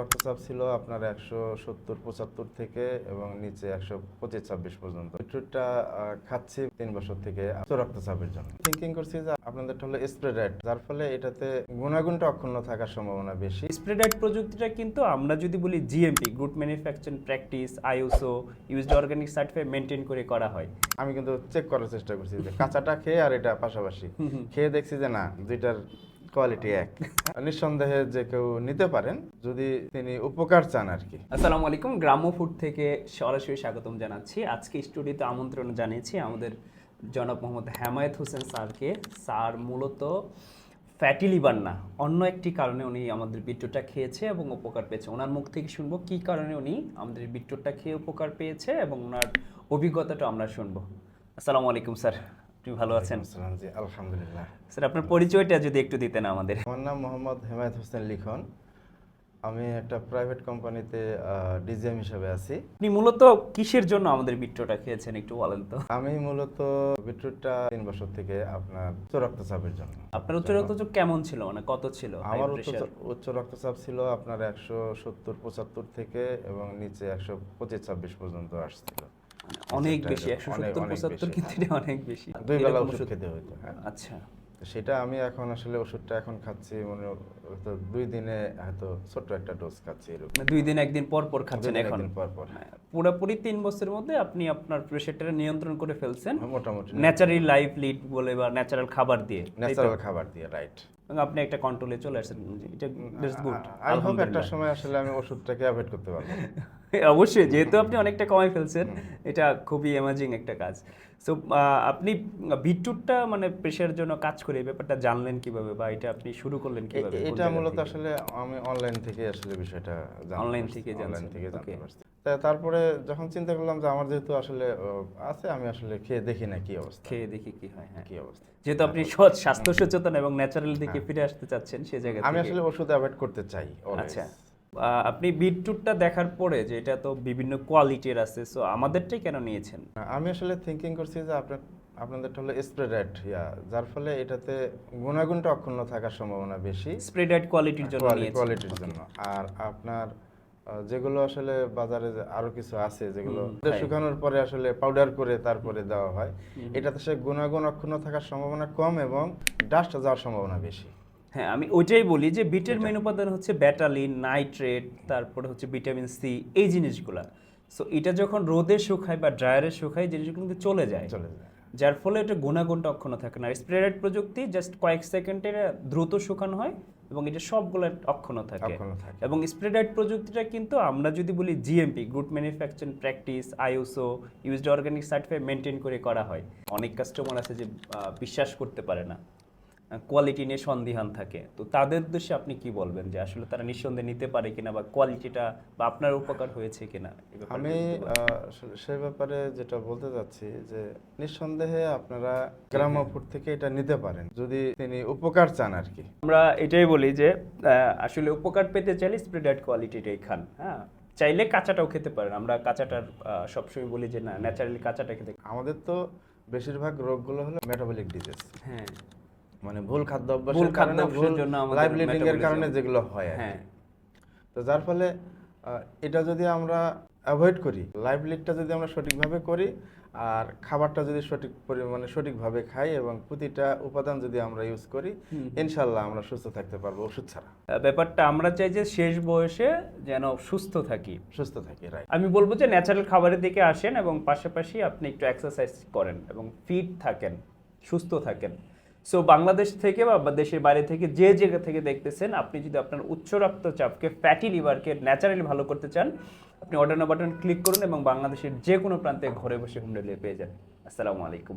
রক্তচাপ ছিল আপনার একশো সত্তর পঁচাত্তর থেকে এবং নিচে একশো পঁচিশ ছাব্বিশ পর্যন্ত। বিটরুটটা খাচ্ছি তিন বছর থেকে উচ্চ রক্তচাপের জন্য। থিঙ্কিং করছি যে আপনাদেরটা হলো স্প্রেডাইট যার ফলে এটাতে গুণাগুণটা অক্ষুণ্ণ থাকার সম্ভাবনা বেশি। স্প্রেডাইট প্রযুক্তিটা কিন্তু আমরা যদি বলি GMP good manufacturing practice ISO used organic certified maintain করে করা হয়। আমি কিন্তু চেক করার চেষ্টা করছি যে কাঁচাটা খেয়ে আর এটা পাশাপাশি। খেয়ে দেখছি যে না দুইটার কোয়ালিটি এক। নিঃসন্দেহে যে কেউ নিতে পারেন, যদি তিনি উপকার চান আর কি। আসসালামু আলাইকুম গ্রাম্য ফুড থেকে সরাসরি স্বাগতম জানাচ্ছি। আজকে স্টুডিওতে আমন্ত্রণ জানিয়েছি আমাদের জনাব মোহাম্মদ হেমায়েত হোসেন স্যারকে। স্যার মূলত ফ্যাটি লিভার না, অন্য একটি কারণে উনি আমাদের বিট্টুটা খেয়েছে এবং উপকার পেয়েছে। ওনার মুখ থেকে শুনব কি কারণে উনি আমাদের বিট্টুটা খেয়ে উপকার পেয়েছে এবং ওনার অভিজ্ঞতাটা আমরা শুনব। আসসালামু আলাইকুম, স্যার। আপনি ভালো আছেন? জি আলহামদুলিল্লাহ। স্যার আপনার পরিচয়টা যদি একটু দিতেন আমাদের। আমার নাম মোহাম্মদ হেমায়ত হোসেন লিখন। আমি একটা প্রাইভেট কোম্পানিতে ডিজিএম হিসেবে আছি। আপনি মূলত কিসের জন্য আমাদের বিট্টুটা খেয়েছেন একটু বলেন তো? আমি মূলত বিটরুটটা তিন বছর থেকে আপনার উচ্চ রক্তচাপের জন্য। আপনার উচ্চ রক্তচাপ কেমন ছিল? মানে কত ছিল? আমার উচ্চ রক্তচাপ ছিল আপনার একশো সত্তর পঁচাত্তর থেকে এবং নিচে একশো পঁচিশ ছাব্বিশ পর্যন্ত আসছিল। অনেক বেশি একশো সত্তর পঁচাত্তর কিন্তু অনেক বেশি। দুই বেলা ওষুধ খেতে হতো হ্যাঁ আচ্ছা। সেটা আমি এখন আসলে ওষুধটা এখন খাচ্ছি মনে হয়তো দুই দিনে হয়তো ছোট্ট একটা ডোজ খাচ্ছি এরকম। মানে দুই দিন একদিন পর পর খাচ্ছেন এখন? পর পর। হ্যাঁ, পুরোপুরি তিন বছরের মধ্যে আপনি আপনার প্রেশারটা নিয়ন্ত্রণ করে ফেলছেন। মোটামুটি। ন্যাচারাল লাইফ লিড বলে বা ন্যাচারাল খাবার দিয়ে ন্যাচারাল খাবার দিয়ে রাইট আপনি একটা কন্ট্রোলে চলে আসছেন এটা বেশ গুড আই হোপ একটা সময় আসলে আমি ওষুধটাকে অ্যাভয়েড করতে পারব। অবশ্যই যেহেতু আপনি অনেকটা কমাই ফেলছেন এটা খুবই অ্যামাজিং একটা কাজ। সো আপনি বিটরুটটা মানে প্রেশারের জন্য কাজ করে এই ব্যাপারটা জানলেন কীভাবে বা এটা আপনি শুরু করলেন কীভাবে? এটা মূলত আসলে আমি অনলাইন থেকে আসলে বিষয়টা পারছি। থেকে অনলাইন থেকে জানতে পারছি। তারপরে যখন চিন্তা করলাম যে আমার যেহেতু আসলে আছে আমি আসলে খেয়ে দেখি না কি অবস্থা। খেয়ে দেখি কি হয় হ্যাঁ। কি অবস্থা। যেহেতু আপনি সৎ স্বাস্থ্য সচেতন এবং ন্যাচারাল দিকে ফিরে আসতে চাচ্ছেন সেই জায়গায় আমি আসলে ওষুধ অ্যাভয়েড করতে চাই আচ্ছা। আপনি বিটরুটটা দেখার পরে যে এটা তো বিভিন্ন কোয়ালিটির আছে সো আমাদেরটাই কেন নিয়েছেন? আমি আসলে থিঙ্কিং করছি যে আপনার আপনাদেরটা হলো স্প্রেডাইট ইয়া যার ফলে এটাতে গুণাগুণটা অক্ষুণ্ণ থাকার সম্ভাবনা বেশি। স্প্রেডাইট কোয়ালিটির জন্য কোয়ালিটির জন্য। আর আপনার যেগুলো আসলে বাজারে আরও কিছু আছে যেগুলো। শুকানোর পরে আসলে পাউডার করে তারপরে দেওয়া হয় এটাতে সে গুণাগুণ অক্ষুণ্ণ থাকার সম্ভাবনা কম এবং ডাস্ট যাওয়ার সম্ভাবনা বেশি। হ্যাঁ আমি ওইটাই বলি যে বিটের মেন উপাদান হচ্ছে ব্যাটালিন নাইট্রেট তারপরে হচ্ছে ভিটামিন সি এই জিনিসগুলা। সো এটা যখন রোদে শুকায় বা ড্রায়ারে শুকায় জিনিসগুলো কিন্তু চলে যায়। চলে যায়। যার ফলে এটা গুণাগুণটা অক্ষুণ্ণ থাকে না। স্প্রেডাইট প্রযুক্তি জাস্ট কয়েক সেকেন্ডে দ্রুত শুকানো হয় এবং এটা সবগুলো অক্ষুণ্ণ থাকে। এবং স্প্রেডাইট প্রযুক্তিটা কিন্তু আমরা যদি বলি GMP good manufacturing practice ISO used organic certified maintain করে করা হয়। অনেক কাস্টমার আছে যে বিশ্বাস করতে পারে না। কোয়ালিটি নিয়ে সন্দিহান থাকে। তো তাদের উদ্দেশ্যে আপনি কি বলবেন যে আসলে তারা নিঃসন্দেহে নিতে পারে কিনা বা কোয়ালিটিটা বা আপনার উপকার হয়েছে কিনা আমি সে- ব্যাপারে যেটা বলতে চাচ্ছি যে নিঃসন্দেহে আপনারা গ্রাম্য ফুড থেকে এটা নিতে পারেন। যদি তিনি উপকার চান আর কি আমরা এটাই বলি যে আসলে উপকার পেতে চাইলে স্প্রেডাইট কোয়ালিটিটাই খান হ্যাঁ? চাইলে কাঁচাটাও খেতে পারেন। আমরা কাঁচাটার সবসময় বলি যে না ন্যাচারালি কাঁচাটা খেতে আমাদের তো বেশিরভাগ রোগগুলো হলো মেটাবলিক ডিজিজ হ্যাঁ। মানে ভুল খাদ্য অভ্যাসের কারণে ভুল লাইভ লিডিং এর কারণে যেগুলো হয় হ্যাঁ। তো যার ফলে এটা যদি আমরা অ্যাভয়েড করি লাইভ লিডটা যদি আমরা সঠিকভাবে করি আর খাবারটা যদি সঠিক পরিমাণে সঠিকভাবে খাই এবং প্রতিটা উপাদান যদি আমরা ইউজ করি ইনশাল্লাহ আমরা সুস্থ থাকতে পারব ওষুধ ছাড়া। ব্যাপারটা আমরা চাই যে শেষ বয়সে যেন সুস্থ থাকি। সুস্থ থাকি রাইট আমি বলব যে ন্যাচারাল খাবারের দিকে আসেন এবং পাশাপাশি আপনি একটু এক্সারসাইজ করেন এবং ফিট থাকেন সুস্থ থাকেন। সো বাংলাদেশ থেকে বা দেশের বাইরে থেকে যে জায়গা থেকে দেখতেছেন, আপনি যদি আপনার উচ্চ রক্তচাপকে ফ্যাটি লিভারকে ন্যাচারালি ভালো করতে চান, আপনি অর্ডার বাটন ক্লিক করুন এবং বাংলাদেশের যে কোনো প্রান্তে ঘরে বসে হোম ডেলিভারি পেয়ে যান। আসসালামু আলাইকুম।